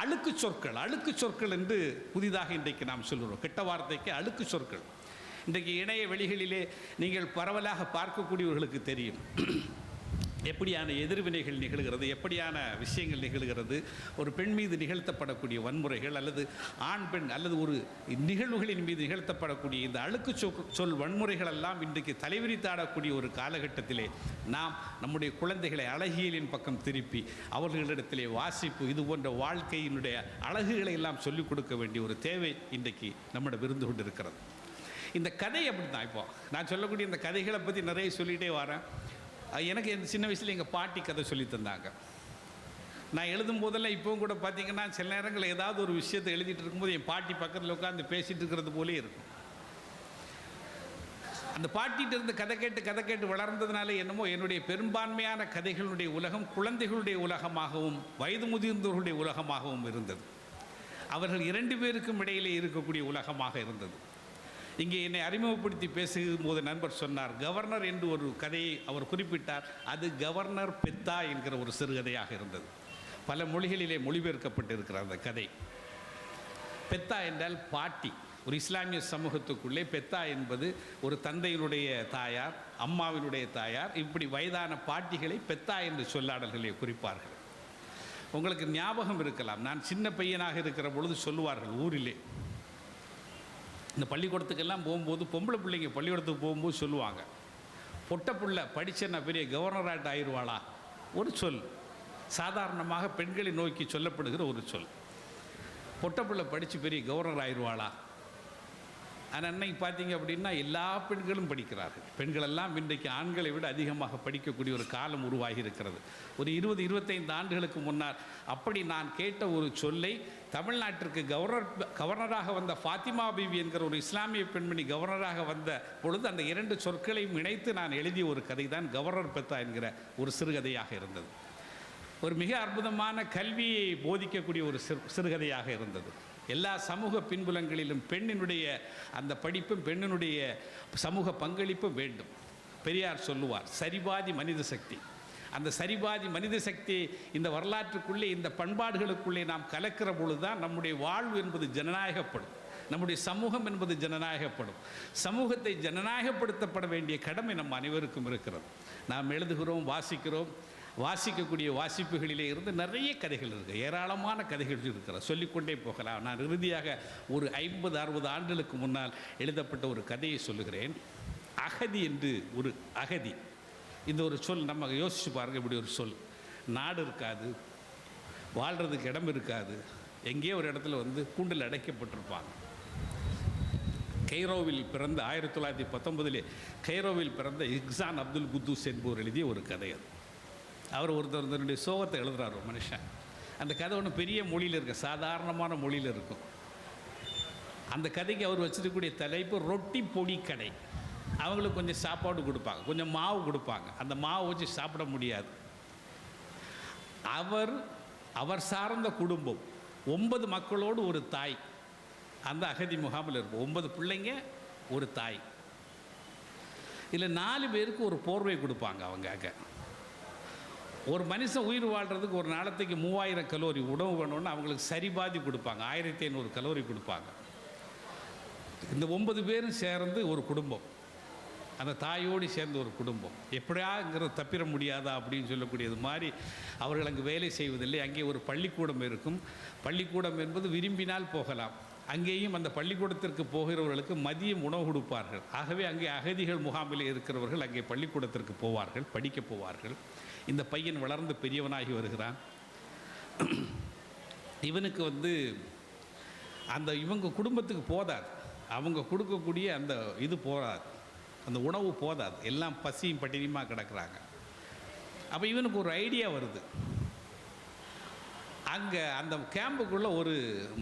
அழுக்கு சொற்கள் அழுக்கு சொற்கள் என்று புதிதாக இன்றைக்கு நாம் சொல்கிறோம் கெட்ட வார்த்தைக்கு அழுக்கு சொற்கள். இன்றைக்கு இணைய வெளிகளிலே நீங்கள் பரவலாக பார்க்கக்கூடியவர்களுக்கு தெரியும். எப்படியான எதிர்வினைகள் நிகழ்கிறது எப்படியான விஷயங்கள் நிகழ்கிறது ஒரு பெண் மீது நிகழ்த்தப்படக்கூடிய வன்முறைகள் அல்லது ஆண் பெண் அல்லது ஒரு நிகழ்வுகளின் மீது நிகழ்த்தப்படக்கூடிய இந்த அழுக்கு சொல் சொல் வன்முறைகள் எல்லாம் இன்றைக்கு தலைவிரித்தாடக்கூடிய ஒரு காலகட்டத்திலே நாம் நம்முடைய குழந்தைகளை அழகியலின் பக்கம் திருப்பி அவர்களிடத்திலே வாசிப்பு இது போன்ற வாழ்க்கையினுடைய அழகுகளை எல்லாம் சொல்லிக் கொடுக்க வேண்டிய ஒரு தேவை இன்றைக்கு நம்மிடம் இருந்து கொண்டிருக்கிறது. இந்த கதை அப்படி தான் இப்போ. நான் சொல்லக்கூடிய இந்த கதைகளை பற்றி நிறைய சொல்லிகிட்டே வரேன். எனக்கு இந்த சின்ன வயசில் எங்கள் பாட்டி கதை சொல்லி தந்தாங்க. நான் எழுதும் போதெல்லாம் இப்போவும் கூட பார்த்தீங்கன்னா சில நேரங்களில் ஏதாவது ஒரு விஷயத்தை எழுதிட்டு இருக்கும்போது என் பாட்டி பக்கத்தில் உட்காந்து பேசிகிட்டு இருக்கிறது போலே இருக்கும். அந்த பாட்டிகிட்ட இருந்து கதை கேட்டு கதை கேட்டு வளர்ந்ததுனால என்னமோ என்னுடைய பெரும்பான்மையான கதைகளுடைய உலகம் குழந்தைகளுடைய உலகமாகவும் வயது முதிர்ந்தவர்களுடைய உலகமாகவும் இருந்தது. அவர்கள் இரண்டு பேருக்கும் இடையிலே இருக்கக்கூடிய உலகமாக இருந்தது. இங்கே என்னை அறிமுகப்படுத்தி பேசும் போது நண்பர் சொன்னார் கவர்னர் என்று ஒரு கதையை அவர் குறிப்பிட்டார். அது கவர்னர் பெத்தா என்கிற ஒரு சிறுகதையாக இருந்தது. பல மொழிகளிலே மொழிபெயர்க்கப்பட்டிருக்கிற அந்த கதை. பெத்தா என்றால் பாட்டி. ஒரு இஸ்லாமிய சமூகத்துக்குள்ளே பெத்தா என்பது ஒரு தந்தையினுடைய தாயார் அம்மாவினுடைய தாயார் இப்படி வயதான பாட்டிகளை பெத்தா என்று சொல்லாடல்களை குறிப்பார்கள். உங்களுக்கு ஞாபகம் இருக்கலாம். நான் சின்ன பையனாக இருக்கிற பொழுது சொல்லுவார்கள் ஊரிலே இந்த பள்ளிக்கூடத்துக்கெல்லாம் போகும்போது பொம்பளை பிள்ளைங்க பள்ளிக்கூடத்துக்கு போகும்போது சொல்லுவாங்க. பொட்ட புள்ள படிச்சேன்னா பெரிய கவர்னராட்ட ஆயிடுவாளா ஒரு சொல். சாதாரணமாக பெண்களை நோக்கி சொல்லப்படுகிற ஒரு சொல். பொட்ட படித்து பெரிய கவர்னர் ஆயிடுவாளா ஆனால் அன்னைக்கு பார்த்தீங்க அப்படின்னா எல்லா பெண்களும் படிக்கிறார்கள். பெண்கள் எல்லாம் இன்றைக்கு ஆண்களை விட அதிகமாக படிக்கக்கூடிய ஒரு காலம் உருவாகி இருக்கிறது ஒரு இருபது இருபத்தைந்து ஆண்டுகளுக்கு முன்னால் அப்படி நான் கேட்ட ஒரு சொல்லை தமிழ்நாட்டிற்கு கவர்னர் கவர்னராக வந்த ஃபாத்திமா பிபி என்கிற ஒரு இஸ்லாமிய பெண்மணி கவர்னராக வந்த பொழுது அந்த இரண்டு சொற்களையும் இணைத்து நான் எழுதிய ஒரு கதை தான் கவர்னர் பெத்தா என்கிற ஒரு சிறுகதையாக இருந்தது. ஒரு மிக அற்புதமான கல்வியை போதிக்கக்கூடிய ஒரு சிறு சிறுகதையாக இருந்தது. எல்லா சமூக பின்புலங்களிலும் பெண்ணினுடைய அந்த படிப்பும் பெண்ணினுடைய சமூக பங்களிப்பும் வேண்டும். பெரியார் சொல்லுவார் சரிபாதி மனித சக்தி. அந்த சரிபாதி மனித சக்தி இந்த வரலாற்றுக்குள்ளே இந்த பண்பாடுகளுக்குள்ளே நாம் கலக்கிற பொழுது தான் நம்முடைய வாழ்வு என்பது ஜனநாயகப்படும். நம்முடைய சமூகம் என்பது ஜனநாயகப்படும். சமூகத்தை ஜனநாயகப்படுத்தப்பட வேண்டிய கடமை நம் அனைவருக்கும் இருக்கிறது. நாம் எழுதுகிறோம் வாசிக்கிறோம் வாசிக்கக்கூடிய வாசிப்புகளிலே இருந்து நிறைய கதைகள் இருக்குது ஏராளமான கதைகள் இருக்கிற சொல்லிக்கொண்டே போகலாம். நான் இறுதியாக ஒரு ஐம்பது அறுபது ஆண்டுகளுக்கு முன்னால் எழுதப்பட்ட ஒரு கதையை சொல்லுகிறேன். அகதி என்று ஒரு அகதி. இந்த ஒரு சொல் நம்ம யோசிச்சு பாருங்க இப்படி ஒரு சொல். நாடு இருக்காது வாழ்கிறதுக்கு இடம் இருக்காது. எங்கேயோ ஒரு இடத்துல வந்து கூண்டில் அடைக்கப்பட்டிருப்பாங்க. கைரோவில் பிறந்த ஆயிரத்தி தொள்ளாயிரத்தி பத்தொன்பதிலே கைரோவில் பிறந்த இக்ஸான் அப்துல் குத்தூஸ் என்பவர் எழுதிய ஒரு கதை அது. அவர் ஒருத்தருடைய சோகத்தை எழுதுகிறார் ஒரு மனுஷன். அந்த கதை ஒன்று பெரிய மொழியில் இருக்க சாதாரணமான மொழியில் இருக்கும். அந்த கதைக்கு அவர் வச்சிருக்கக்கூடிய தலைப்பு ரொட்டி பொடி கடை. அவங்களுக்கு கொஞ்சம் சாப்பாடு கொடுப்பாங்க கொஞ்சம் மாவு கொடுப்பாங்க. அந்த மாவு வச்சு சாப்பிட முடியாது. அவர் அவர் சார்ந்த குடும்பம் ஒன்பது மக்களோடு ஒரு தாய். அந்த அகதி முகாமில் இருக்கும் ஒன்பது பிள்ளைங்க ஒரு தாய். இதில் நாலு பேருக்கு ஒரு போர்வை கொடுப்பாங்க அவங்க அங்கே. ஒரு மனுஷன் உயிர் வாழ்கிறதுக்கு ஒரு நாளத்துக்கு மூவாயிரம் கலோரி உணவு வேணும்னு அவங்களுக்கு சரிபாதி கொடுப்பாங்க. ஆயிரத்தி ஐநூறு கலோரி கொடுப்பாங்க. இந்த ஒன்பது பேரும் சேர்ந்து ஒரு குடும்பம். அந்த தாயோடு சேர்ந்த ஒரு குடும்பம். எப்படியாங்கிறத தப்பிட முடியாதா அப்படின்னு சொல்லக்கூடியது மாதிரி அவர்கள் அங்கு வேலை செய்வதில்லை. அங்கே ஒரு பள்ளிக்கூடம் இருக்கும். பள்ளிக்கூடம் என்பது விரும்பினால் போகலாம். அங்கேயும் அந்த பள்ளிக்கூடத்திற்கு போகிறவர்களுக்கு மதியம் உணவு கொடுப்பார்கள். ஆகவே அங்கே அகதிகள் முகாமில் இருக்கிறவர்கள் அங்கே பள்ளிக்கூடத்திற்கு போவார்கள் படிக்க போவார்கள். இந்த பையன் வளர்ந்து பெரியவனாகி வருகிறான். இவனுக்கு வந்து அந்த இவங்க குடும்பத்துக்கு போதாது. அவங்க கொடுக்கக்கூடிய அந்த இது போதாது. அந்த உணவு போதாது. எல்லாம் பசியும் பட்டினியுமா கிடக்கிறாங்க. அப்போ இவனுக்கு ஒரு ஐடியா வருது. அங்கே அந்த கேம்புக்குள்ளே ஒரு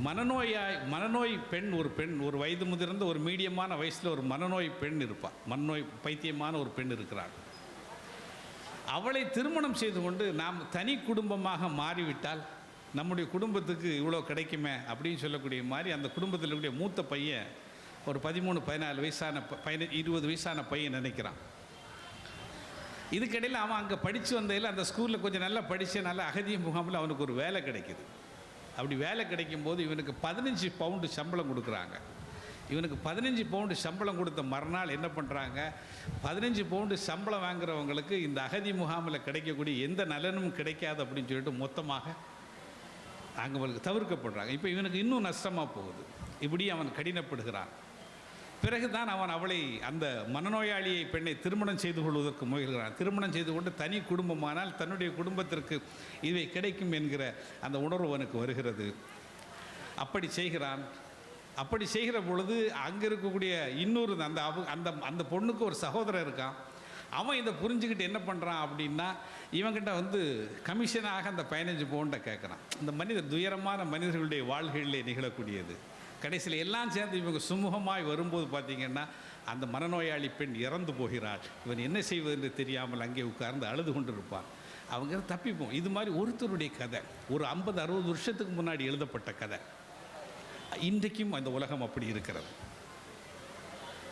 மனநோயாய் மனநோய் பெண் ஒரு பெண் ஒரு வயது முதிர்ந்த ஒரு மீடியமான வயசில் ஒரு மனநோய் பெண் இருப்பாள் மனநோய் பைத்தியமான ஒரு பெண் இருக்கிறாள். அவளை திருமணம் செய்து கொண்டு நாம் தனி குடும்பமாக மாறிவிட்டால் நம்முடைய குடும்பத்துக்கு இவ்வளோ கிடைக்குமே அப்படின்னு சொல்லக்கூடிய மாதிரி அந்த குடும்பத்தில் இருக்கக்கூடிய மூத்த பையன் ஒரு பதிமூணு பதினாலு வயசான பையன் பதின இருபது வயசான பையன் நினைக்கிறான். இதுக்கிடையில் அவன் அங்கே படித்து வந்ததில் அந்த ஸ்கூலில் கொஞ்சம் நல்லா படித்தனால அகதிய முகாமில் அவனுக்கு ஒரு வேலை கிடைக்குது. அப்படி வேலை கிடைக்கும் போது இவனுக்கு பதினஞ்சு பவுண்டு சம்பளம் கொடுக்குறாங்க. இவனுக்கு பதினஞ்சு பவுண்டு சம்பளம் கொடுத்த மறுநாள் என்ன பண்ணுறாங்க பதினஞ்சு பவுண்டு சம்பளம் வாங்குறவங்களுக்கு இந்த அகதி முகாமில் கிடைக்கக்கூடிய எந்த நலனும் கிடைக்காது அப்படின்னு சொல்லிட்டு மொத்தமாக அங்கே தவிர்க்கப்படுறாங்க. இப்போ இவனுக்கு இன்னும் நஷ்டமாக போகுது. இப்படி அவன் கடினப்படுகிறான். பிறகுதான் அவன் அவளை அந்த மனநோயாளியை பெண்ணை திருமணம் செய்து கொள்வதற்கு முயல்கிறான். திருமணம் செய்து கொண்டு தனி குடும்பமானால் தன்னுடைய குடும்பத்திற்கு இவை கிடைக்கும் என்கிற அந்த உணர்வு அவனுக்கு வருகிறது. அப்படி செய்கிறான். அப்படி செய்கிற பொழுது அங்கே இருக்கக்கூடிய இன்னொரு அந்த அவ அந்த அந்த பொண்ணுக்கு ஒரு சகோதரன் இருக்கான். அவன் இதை புரிஞ்சுக்கிட்டு என்ன பண்ணுறான் அப்படின்னா இவங்கிட்ட வந்து கமிஷனாக அந்த பதினஞ்சு பவுண்டை கேட்குறான் இந்த மனிதர் துயரமான மனிதர்களுடைய வாழ்களிலே நிகழக்கூடியது. கடைசியில் எல்லாம் சேர்ந்து இவங்க சுமூகமாய் வரும்போது பார்த்தீங்கன்னா அந்த மனநோயாளி பெண் இறந்து போகிறாள். இவன் என்ன செய்வது என்று தெரியாமல் அங்கே உட்கார்ந்து அழுது கொண்டிருப்பான். அவங்க தப்பிப்போம். இது மாதிரி ஒருத்தருடைய கதை. ஒரு ஐம்பது அறுபது வருஷத்துக்கு முன்னாடி எழுதப்பட்ட கதை. இன்றைக்கும் அந்த உலகம் அப்படி இருக்கிறது.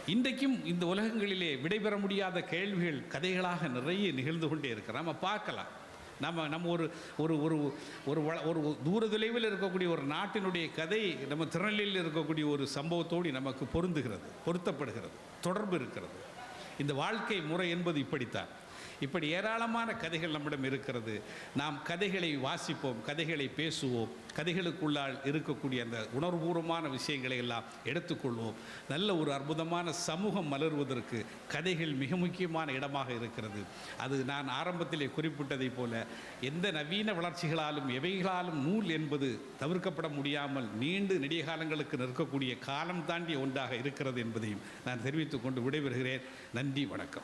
இன்றைக்கும் இந்த உலகங்களிலே விடைபெற முடியாத கேள்விகள் கதைகளாக நிறைய நிகழ்ந்து கொண்டே இருக்கிற நம்ம பார்க்கலாம். நம்ம நம்ம ஒரு ஒரு ஒரு ஒரு வள- ஒரு தூர தொலைவில் இருக்கக்கூடிய ஒரு நாட்டினுடைய கதை நம்ம திருநெல்வேலியில் இருக்கக்கூடிய ஒரு சம்பவத்தோடு நமக்கு பொருந்துகிறது பொருத்தப்படுகிறது தொடர்பு இருக்கிறது. இந்த வாழ்க்கை முறை என்பது இப்படித்தான். இப்படி ஏராளமான கதைகள் நம்மிடம் இருக்கிறது. நாம் கதைகளை வாசிப்போம் கதைகளை பேசுவோம் கதைகளுக்குள்ளால் இருக்கக்கூடிய அந்த உணர்வுபூர்வமான விஷயங்களை எல்லாம் எடுத்துக்கொள்வோம். நல்ல ஒரு அற்புதமான சமூகம் மலர்வதற்கு கதைகள் மிக முக்கியமான இடமாக இருக்கிறது. அது நான் ஆரம்பத்திலே குறிப்பிட்டதைப் போல எந்த நவீன வளர்ச்சிகளாலும் எவைகளாலும் நூல் என்பது தவிர்க்கப்பட முடியாமல் நீண்டு நெடிய காலங்களுக்கு நிற்கக்கூடிய காலம் தாண்டிய ஒன்றாக இருக்கிறது என்பதையும் நான் தெரிவித்துக் கொண்டு விடைபெறுகிறேன். நன்றி வணக்கம்.